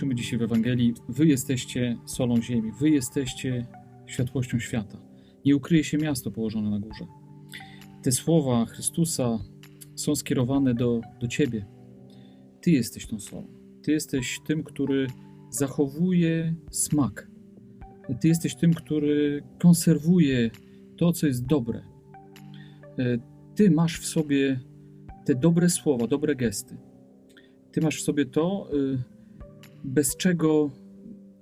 słyszymy dzisiaj w Ewangelii, wy jesteście solą ziemi, wy jesteście światłością świata. Nie ukryje się miasto położone na górze. Te słowa Chrystusa są skierowane do, do ciebie. Ty jesteś tą solą. Ty jesteś tym, który zachowuje smak. Ty jesteś tym, który konserwuje to, co jest dobre. E, Ty masz w sobie te dobre słowa, dobre gesty. Ty masz w sobie to, y, bez czego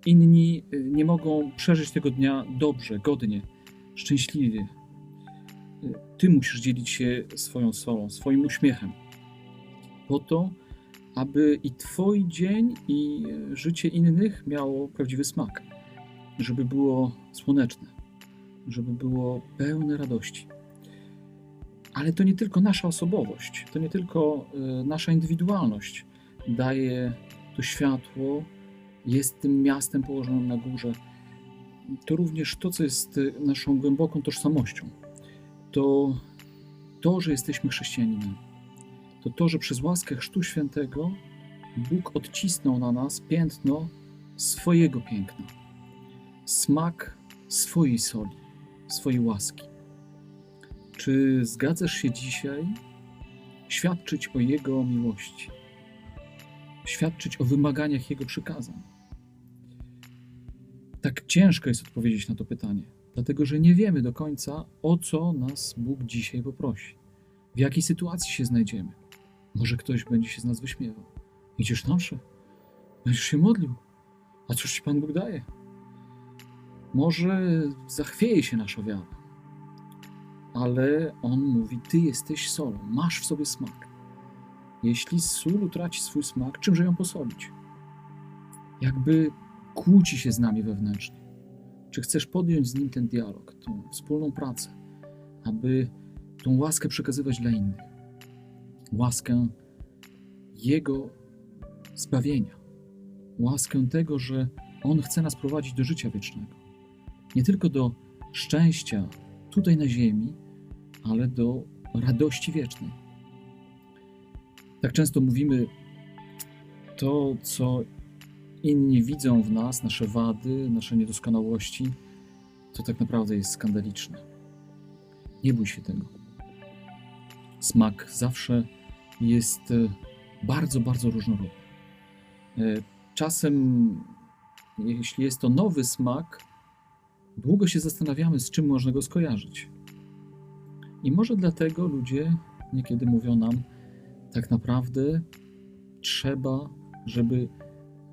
inni y, nie mogą przeżyć tego dnia dobrze, godnie, szczęśliwie. Ty musisz dzielić się swoją solą, swoim uśmiechem, po to, aby i Twój dzień, i życie innych miało prawdziwy smak, żeby było słoneczne, żeby było pełne radości. Ale to nie tylko nasza osobowość, to nie tylko y, nasza indywidualność daje to światło, jest tym miastem położonym na górze. To również to, co jest y, naszą głęboką tożsamością. To to, że jesteśmy chrześcijaninem. To to, że przez łaskę Chrztu Świętego Bóg odcisnął na nas piętno swojego piękna, smak swojej soli, swojej łaski. Czy zgadzasz się dzisiaj świadczyć o Jego miłości, świadczyć o wymaganiach Jego przykazań? Tak ciężko jest odpowiedzieć na to pytanie, dlatego że nie wiemy do końca, o co nas Bóg dzisiaj poprosi, w jakiej sytuacji się znajdziemy. Może ktoś będzie się z nas wyśmiewał. Idziesz na? Będziesz się modlił? A cóż ci Pan Bóg daje? Może zachwieje się nasza wiara ale on mówi: Ty jesteś solą, masz w sobie smak. Jeśli sól utraci swój smak, czymże ją posolić? Jakby kłóci się z nami wewnętrznie. Czy chcesz podjąć z nim ten dialog, tą wspólną pracę, aby tą łaskę przekazywać dla innych? Łaskę Jego zbawienia, łaskę tego, że On chce nas prowadzić do życia wiecznego. Nie tylko do szczęścia tutaj na ziemi, ale do radości wiecznej. Tak często mówimy to, co inni widzą w nas, nasze wady, nasze niedoskonałości, to tak naprawdę jest skandaliczne. Nie bój się tego. Smak zawsze jest e, bardzo, bardzo różnorodny. E, Czasem, jeśli jest to nowy smak, długo się zastanawiamy, z czym można go skojarzyć. I może dlatego ludzie niekiedy mówią nam, tak naprawdę trzeba, żeby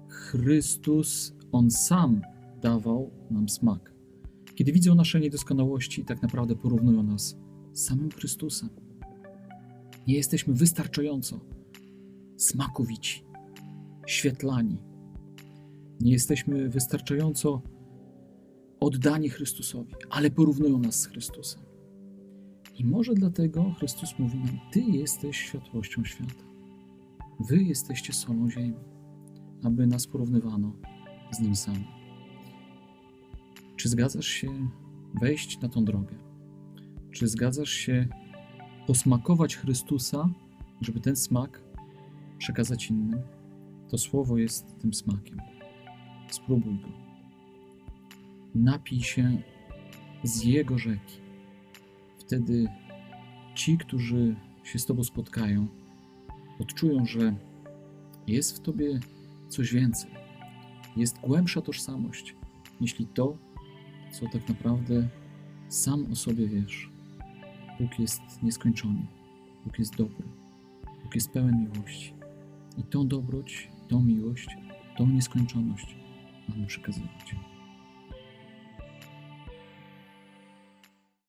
Chrystus, On sam dawał nam smak. Kiedy widzą nasze niedoskonałości, tak naprawdę porównują nas z samym Chrystusem. Nie jesteśmy wystarczająco smakowici, świetlani. Nie jesteśmy wystarczająco oddani Chrystusowi, ale porównują nas z Chrystusem. I może dlatego Chrystus mówi nam: Ty jesteś światłością świata. Wy jesteście solą ziemi, aby nas porównywano z Nim samym. Czy zgadzasz się wejść na tą drogę? Czy zgadzasz się posmakować Chrystusa, żeby ten smak przekazać innym? To słowo jest tym smakiem. Spróbuj go. Napij się z Jego rzeki wtedy ci, którzy się z Tobą spotkają, odczują, że jest w Tobie coś więcej. Jest głębsza tożsamość, niż to, co tak naprawdę sam o sobie wiesz. Bóg jest nieskończony, Bóg jest dobry, Bóg jest pełen miłości. I tą dobroć, tą miłość, tą nieskończoność mamy przekazywać.